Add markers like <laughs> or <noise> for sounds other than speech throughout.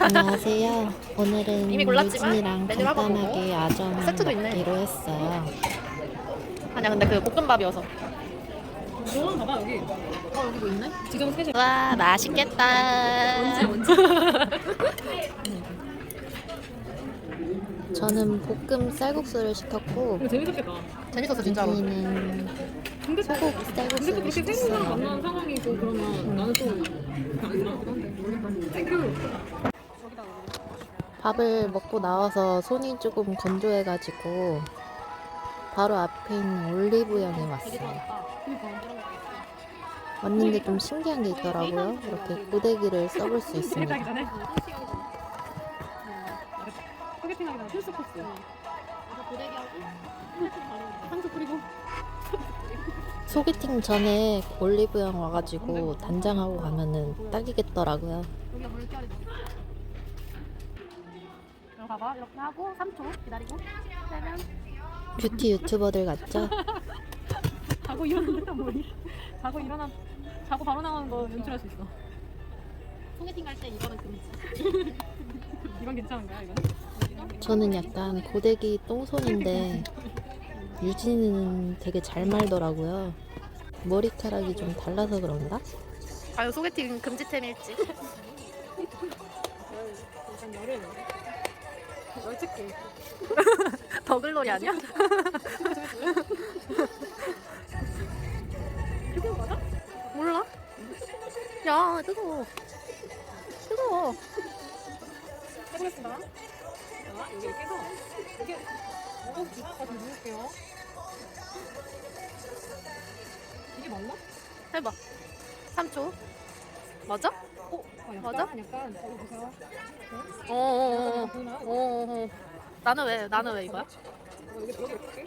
안녕하세요. 오늘은 이미 골랐지만 유진이랑 메뉴를 한번 간단하게 야정 세트도 있네. 먹기로 했어요. 아니야 근데 그 볶음밥이어서 너만 봐봐 여기. 어 여기 뭐 있네? 지금 셋이. 와 맛있겠다 언제 언제? <laughs> 저는 볶음 쌀국수를 시켰고 이거 재밌었겠다. 재밌었어 진짜로 유진이는 근데 또 소고기 근데 또 쌀국수를 그렇게 생각랑 시켰어요. 만난 상황이고 그러면 나는 또 그냥 안 들어가긴 한데 모르겠다. 땡큐. 밥을 먹고 나와서 손이 조금 건조해가지고 바로 앞에 있는 올리브영에 왔어요. 왔는데 좀 신기한 게 있더라고요. 이렇게 고데기를 써볼 수 있습니다. 필수 코스. 향수 뿌리고. 소개팅 전에 올리브영 와가지고 단장하고 가면은 딱이겠더라고요. 여기가 물결이 이리 가봐 이렇게 하고 3초 기다리고 세면 뷰티 유튜버들 같죠? <laughs> 자고 일어났다 뭐니? 자고 일어나 자고 바로 나오는 거 연출할 수 있어. 소개팅 갈 때 이거는 금지 <laughs> 이건 괜찮은가요 이건? 저는 약간 고데기 똥손인데 유진이는 되게 잘 말더라고요. 머리카락이 좀 달라서 그런가? 과연 소개팅 금지템일지 일단 찍기. 더글놀이 아니야? 이거 맞아? 몰라 야 뜨거워 뜨거워 해보겠습니다. 자, 여기 이렇게 해서 이게 무거운 기사까지 누울게요. 이게 맞나? 해봐 3초 맞아? 어, 아, 약간, 맞아? 약간 저기 보세요. 어 어어어 보이나요? 어, 나는 왜 나는 왜 이거야? 어, 여기 여기 이렇게.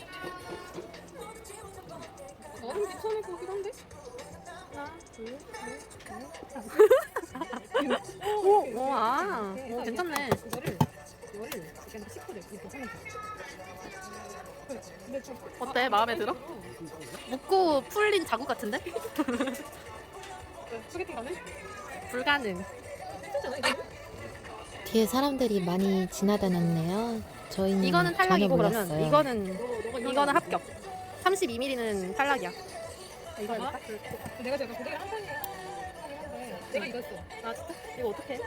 나름 괜찮을 것 같긴 한데. 하나, 둘, 셋, 넷. <laughs> 오, 오, 아, 오, 괜찮네. 어때? 마음에 들어? 묶고 풀린 자국 같은데? 네, 소개팅 가는? 불가능. 이거. 뒤에 사람들이 많이 지나다녔네요. 저희는 이거는 전혀 탈락이고 그러면 몰랐어요. 이거는 이거는 합격. 32mm는 탈락이야. 이거 봐봐. 해볼까? 내가 제가 고데기를 한 판에 하는데 내가 이거. 아 진짜? 이거 어떻게? 아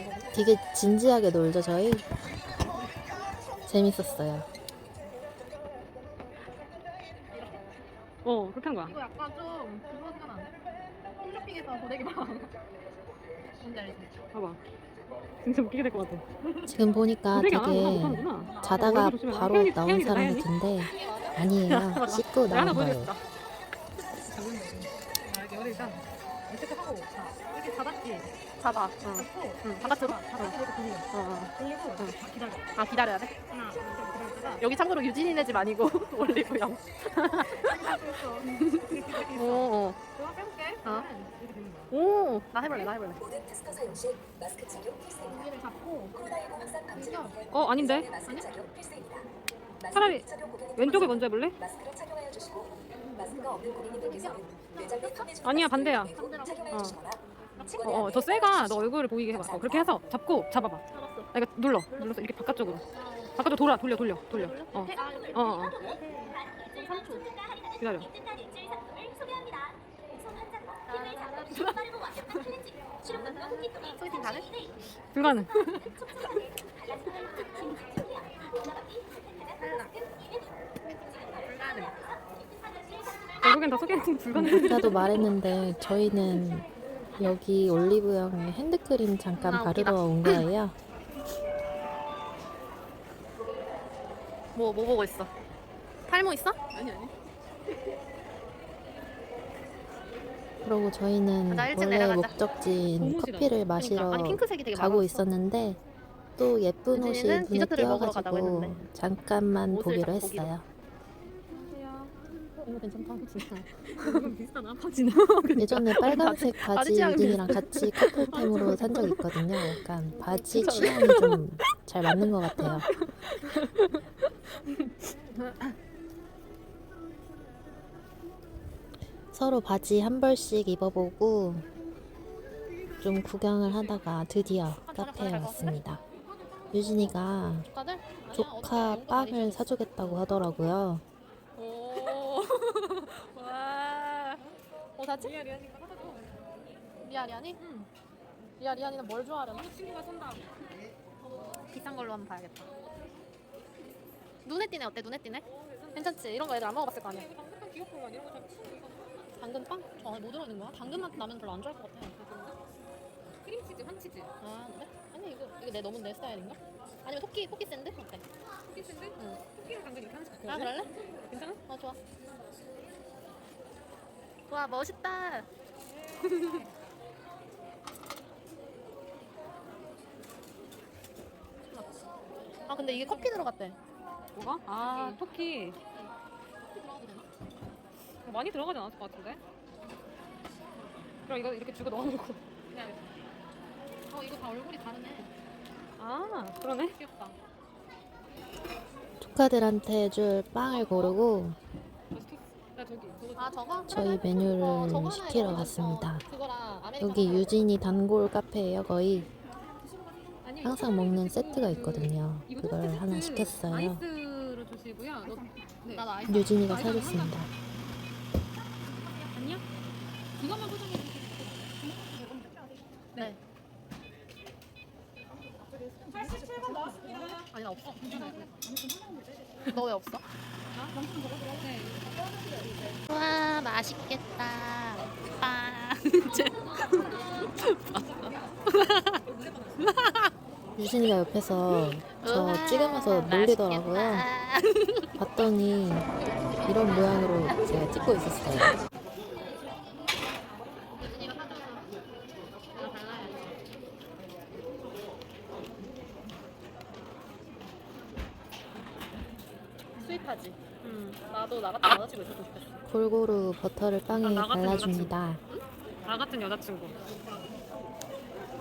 이거. 되게 진지하게 놀죠 저희. 재밌었어요. 어 그렇게 한 거야. 이거 약간 좀 그거 생각나네. 홈쇼핑에서 고데기 방. 뭔지 알지? 봐봐. 진짜 웃기게 될 것 같아. 지금 보니까 안 되게 못하는구나. 자다가. 바로 나온 사람. 같은데 <laughs> 아니에요. 씻고 하나 나온 거예요. 거지. 아 이렇게 이렇게 하고 자 이렇게 닫았지. 잡아. 응. 바깥으로? 이렇게 돌려. 어, 어. 돌리고 응. 기다려. 아 기다려야 돼? 하나 둘 여기 참고로 유진이네 집 아니고 <laughs> 올리브영. 오, 오. 내가 빼볼게. 어. 오, 나 해볼래, 나 해볼래. 여기를 잡고 어 아닌데 차라리 왼쪽을 먼저 해볼래? 아니야 반대야 어. 어, 어, 더 세가 너 얼굴을 보이게 해봐 어, 그렇게 해서 잡고 잡아봐 그러니까 눌러 눌러서 이렇게 바깥쪽으로 바깥쪽 돌아 돌려 돌려 돌려. 어. 어, 어. 기다려. 소개팅 가능? 불가능. 불가능. 결국엔 다 소개팅 불가능. 아까도 말했는데 저희는 여기 올리브영에 핸드크림 잠깐 아. 바르러 온 거예요. 뭐, 뭐 보고 있어? 탈모 있어? 아니 아니 그러고 저희는 가자, 일찍 원래 내려가자. 목적지인. 커피를 마시러 그러니까. 아니 핑크색이 되게 가고 많았어. 있었는데 또 예쁜 옷이 유진이는 눈에 디저트를 먹으러 가자고 띄어가지고 했는데. 잠깐만 옷을 보기로 자꾸 보기로. 했어요. 이거 괜찮다? 이건 비슷하나? <laughs> 바지는 <laughs> 예전에 빨간색 바지 바지 취향이 유진이랑 같이 <laughs> 커플템으로 산 적 있거든요. 약간 바지 취향이 좀 잘 맞는 것 같아요. 서로 바지 한 벌씩 입어보고 좀 구경을 하다가 드디어 카페에 왔습니다. 유진이가? 조카 빵을 사주겠다고 하더라고요. 오. <laughs> 와. 어, 다치? 리아 리아니까 사다 줘. 리아 리아니? 응. 리아 리아니는 뭘 좋아하려나? 친구가 쏜다. 비싼 걸로 한번 봐야겠다. 눈에 띄네 어때? 눈에 띄네? 괜찮지? 이런 거 애들 안 먹어봤을 거 아니야. 당근빵 귀엽고 막 이런 거잘 거. 당근빵? 저 안에 뭐 들어있는 거야? 당근 맛 나면 별로 안 좋아할 것 같아. 크림치즈, 황치즈. 아 그래? 아니 이거 이거 내 너무 내 스타일인가? 아니면 토끼 토끼 샌드 어때? 토끼 샌드? 응. 토끼랑 당근 이렇게 하나씩 갖고 아? 그럴래? 괜찮아? 어 좋아. 와 멋있다. 아 근데 이게 커피 들어갔대. 뭐가? 아, 토끼. 많이 들어가지 않았을 것 같은데? 그럼 이거 이렇게 주고 넣어놓고. 어 이거 다 얼굴이 다르네. 아, 그러네. 귀엽다. 조카들한테 줄 빵을 고르고 맛있겠어. 나 저기, 저거 아 저거? 저희? 메뉴를 어, 저거 하나 시키러 있어. 갔습니다. 어, 그거랑 아메리카노 여기 하나. 유진이 단골 카페예요, 거의. 아니, 항상 먹는 세트가 있거든요. 이거 그걸 하나 시켰어요. 아이스 로 주시고요. 너, 네. 아이스. 유진이가 아이스 사줬습니다. 아니야? 이것만 포장해 주세요. 네. 아니 나 없어. 너왜 없어? 와 맛있겠다. <laughs> 빵. 유진이가 옆에서 저 찍으면서 놀리더라고요. 봤더니 이런 모양으로 제가 찍고 있었어요. 스윗하지. 음. 나도 나 같은 여자친구 있었으면 좋겠어. 골고루 버터를 빵에 나 같은 발라줍니다. 나 같은 여자친구.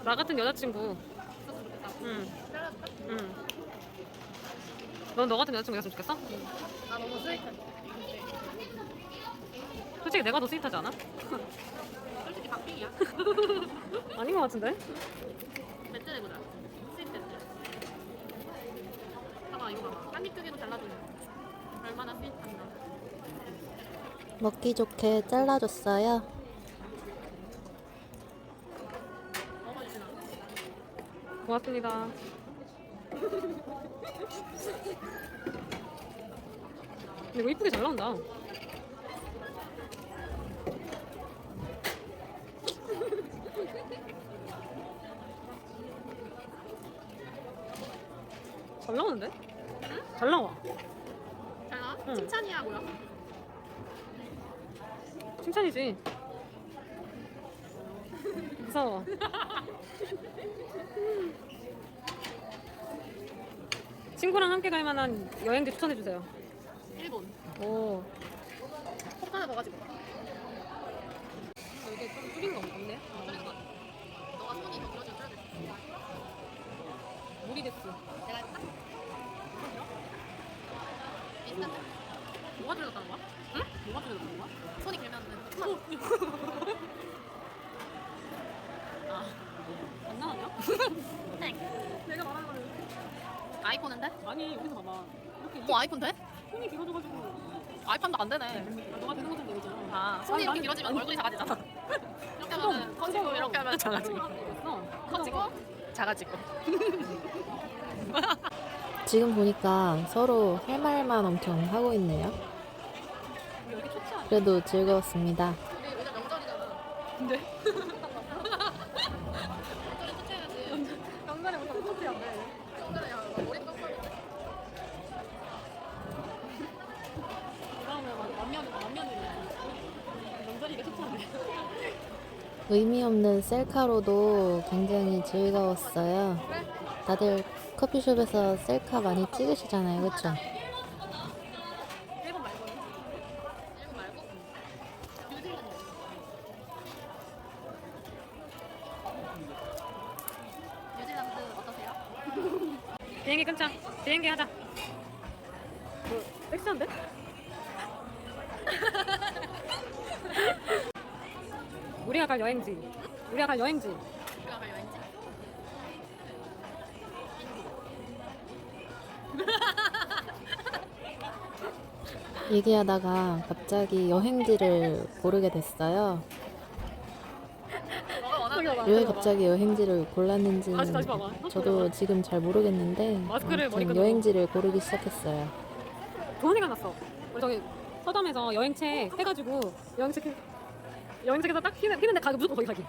나 같은 여자친구. 응. 응. 넌 너 같은 여자친구 있었으면 좋겠어? 나 너무 스윗하지. 솔직히 내가 더 스윗하지 않아? <laughs> 솔직히 박빙이야. <laughs> 아닌 것 같은데? 배트 내보자. 스윗 배트. 봐봐 이거 봐봐. 깐잎 두개도 잘라주는 거. 얼마나 스윗한가. 먹기 좋게 잘라줬어요. 먹어. 고맙습니다. 근데 이거 이쁘게 잘 나온다. 잘 나오는데? 잘 나와. 잘 나와? 응. 칭찬이야 뭐야? 칭찬이지. 무서워. <laughs> 친구랑 함께 갈 만한 여행지 추천해 주세요. 일본. 오. 콕 하나 더 가지고. 이게 좀 줄인 거 없네? 너가 손이 더수 있어. 물이 됐어. 내가 해볼까? 비슷한데? 뭐가 줄여졌다는 거야? 응? 뭐가 줄여졌다는 거야? 손이 길면 안 나왔냐? <laughs> 내가 말하는 거는 아이폰인데? 아니 여기서 봐봐. 이렇게 뭐 아이폰 돼? 손이 길어져가지고 아이폰도 안 되네. 너가 되는 것처럼 되잖아. 아, 손이 이렇게 길어지면 얼굴이 작아지잖아. <laughs> 이렇게 하면 커지고 이렇게 하면 작아지고. 됐어. 커지고 작아지고. <laughs> 지금 보니까 서로 할 말만 엄청 하고 있네요. 우리 여기? 그래도 즐거웠습니다. 우리 오늘 명절이잖아. 근데 명절에 투체해야지. 영간에 뭔가 똑같이 안 돼. 명절에 야, 머리도 깜빡이네. 그다음에 막 만면 만면을 명절이가 좋지 않네. 의미 없는 셀카로도 굉장히 즐거웠어요. 다들 커피숍에서 셀카 많이 찍으시잖아요, 어떠세요? 비행기 끊자. 비행기 하자. 뭐 섹시한데? 우리가 갈 여행지. 우리가 갈 여행지. 우리가 갈 여행지? 얘기하다가 갑자기 여행지를 고르게 됐어요. 왜 갑자기 여행지를 골랐는지 다시, 다시 봐봐. 지금 잘 모르겠는데 아무튼 여행지를 고르기 시작했어요. 좋은 생각 났어. 우리 저기 서점에서 여행책 해가지고 여행책 해- 여행책에서 딱 피는, 피는데 가기 무조건 거기 가기.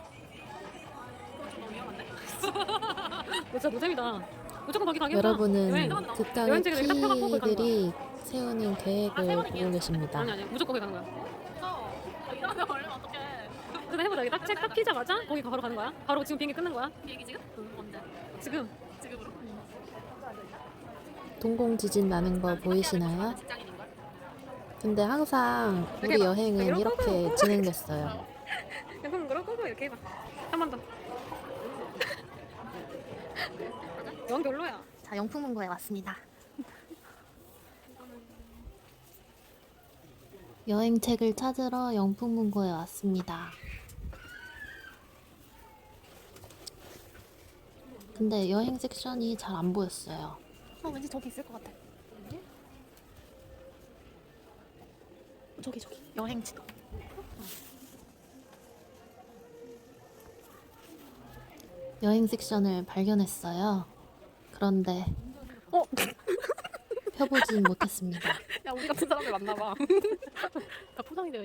이거 진짜 노잼이다. 무조건 거기 가기. 여러분은 딱 펴갖고 거기 가는 T들이 세우는 계획을 보고 계십니다. 아니 아니 무조건 거기 가는 거야. 이러면 어떡해. 해보자. 여기 딱책 딱 피자마자 거기 바로 가는 거야. 바로 지금 비행기 끊는 거야. 비행기 지금? 언제? 지금. 지금으로? 동공 지진 나는 거 보이시나요? 직장인인걸? 근데 항상 우리 여행은 이렇게 진행됐어요. <laughs> 그럼 그러고 이렇게 해봐. 한 번 더. <laughs> 영 별로야. 자, 영풍문고에 왔습니다. <laughs> 여행책을 찾으러 영풍문고에 왔습니다. 근데 여행 섹션이 잘 안 보였어요. 어, 왠지 저기 있을 것 같아. 저기 저기 여행지. 여행 섹션을 발견했어요. 그런데 어? 펴보진 못했습니다. <laughs> 야 우리 같은 사람들 만나봐. <laughs> 다 포장이 되어.